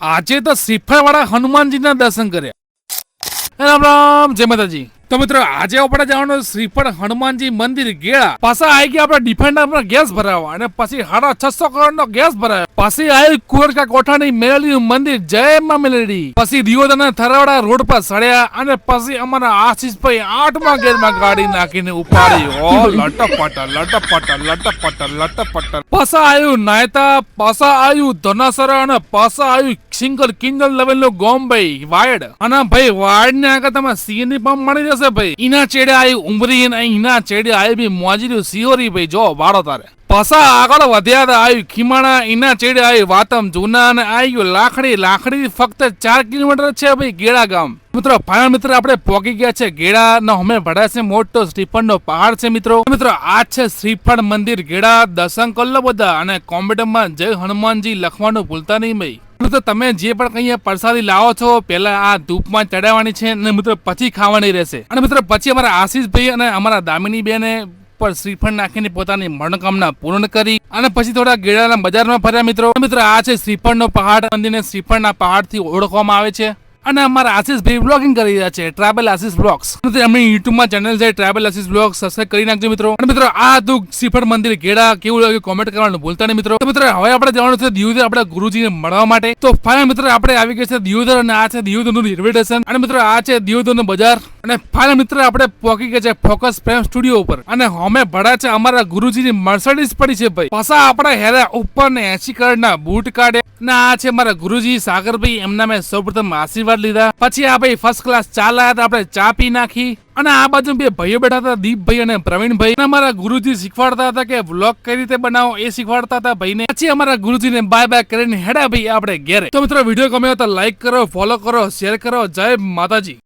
આજે તો શ્રીફળવાળા હનુમાનજીના દર્શન કર્યા. રામ રામ જય માતાજી. તો મિત્રો, આજે આપણે જવાનું શ્રીફળ હનુમાનજી મંદિર ગેળા. પાછા આવી ગયા આપણે ડિફેન્ડર પર ગેસ ભરાવા અને પછી સાડા છસો કરોડ નો ગેસ ભરાયો. પછી આવી કુંવરકા કોઠાની મેળવી મંદિર. જય માં મેલડી. પછી દિયોદરના થરાવડા રોડ પર સડ્યા અને પછી અમારા આશીષભાઈ આઠમા ગેરમાં ગાડી નાખીને ઉપાડી. ઓ લટપટ લટપટ લટપટ લટપટ. પાછા આવ્યું નાયતા, પાછા આવ્યું ધનાસર અને પાછા આવ્યું સિંગલ કિંગલ લેવલનું ગોમ ભાઈ, વાયડ. અને ભાઈ વાયડ ને આગળ તમે સીએનજી પંપ મળી જશે. ભાઈ. ઇના ચેડે આવી ઉમરી અને ઇના ચેડે આવી બી મોજીરું સિયોરી ભાઈ. જો, વાળો તારે. પાછા આગળ વધ્યા આવ્યું ખીમાણા ઇના ચેડે આવી વાતમ જૂના અને આવ્યું લાખડી લાખડી ફક્ત ચાર કિલોમીટર છે ભાઈ ગેડા ગામ. મિત્રો ફાઇનલ મિત્ર આપણે પહોંચી ગયા છે ગેડા નો અમે ભડા છે મોટો શ્રીફળ નો પહાડ છે મિત્રો. મિત્રો, આ છે શ્રીફળ મંદિર ગેડા દર્શન કલ્લો બધા અને કોમ્પ્યુટરમાં જય હનુમાનજી લખવાનું ભૂલતા નહીં ભાઈ. મિત્રો, તમે જે પણ કઈ પ્રસાદી લાવો છો પેલા આ ધૂપમાં ચડાવવાની છે અને મિત્રો પછી ખાવાની રહેશે. અને મિત્રો, પછી અમારા આશીષભાઈ અને અમારા દામિની બેને પર શ્રીફળ નાખીને પોતાની મનોકામના પૂર્ણ કરી અને પછી થોડા ગેડાના બજારમાં ફર્યા મિત્રો. મિત્રો, આ છે શ્રીફળનો પહાડ. મંદિરને શ્રીફળના પહાડથી ઓળખવામાં આવે છે. અને અમારા આશીષભાઈ બ્લોગિંગ કરી રહ્યા છે ટ્રાવેલ આશીષ બ્લોગ્સ એમની યુટ્યુબમાં ચેનલ છે ટ્રાવેલ આશીષ બ્લોગ સબસ્ક્રાઈબ કરી નાખજો મિત્રો. અને મિત્રો, આ હતું શ્રીફળ મંદિર ગેડા કેવું લાગ્યું કોમેન્ટ કરવાનું ભૂલતા નહીં મિત્રો. મિત્રો, હવે આપણે જવાનું છે દિયોદર આપણે ગુરુજીને મળવા માટે. તો ફાઇનલ મિત્રો, આપણે આવી ગયા છે દિયોદર અને આ છે દિયોદરનું રેલવે સ્ટેશન. અને મિત્રો, આ છે દિયોદરનું બજાર. અને ફાઇનલ મિત્રો, આપણે પહોંચી ગયા છે ફોકસ પ્રેમ સ્ટુડિયો ઉપર. અને અમે ભરા છે અમારા ગુરુજીની મર્સડીઝ પડી છે ભાઈ. પાછા આપણા હેરા ઉપર ને એસી કરોડના બૂટ કાઢે ને, આ છે મારા ગુરુજી સાગરભાઈ, એમના મેં સૌપ્રથમ આશીર્વાદ લીધા. પછી આ ભાઈ ફર્સ્ટ ક્લાસ ચા લાયા આપણે ચા પી નાખી. અને આ બાજુ બે ભાઈઓ બેઠા હતા, દીપભાઈ અને પ્રવીણભાઈ. અમારા ગુરુજી શીખવાડતા હતા કે વ્લોગ કઈ રીતે બનાવો, એ શીખવાડતા હતા ભાઈને. પછી અમારા ગુરુજીને બાય બાય કરીને હેડા ભાઈ, આપણે ઘેરે. તો મિત્રો વીડિયો ગમ્યો તો લાઈક કરો ફોલો કરો શેર કરો. જય માતાજી.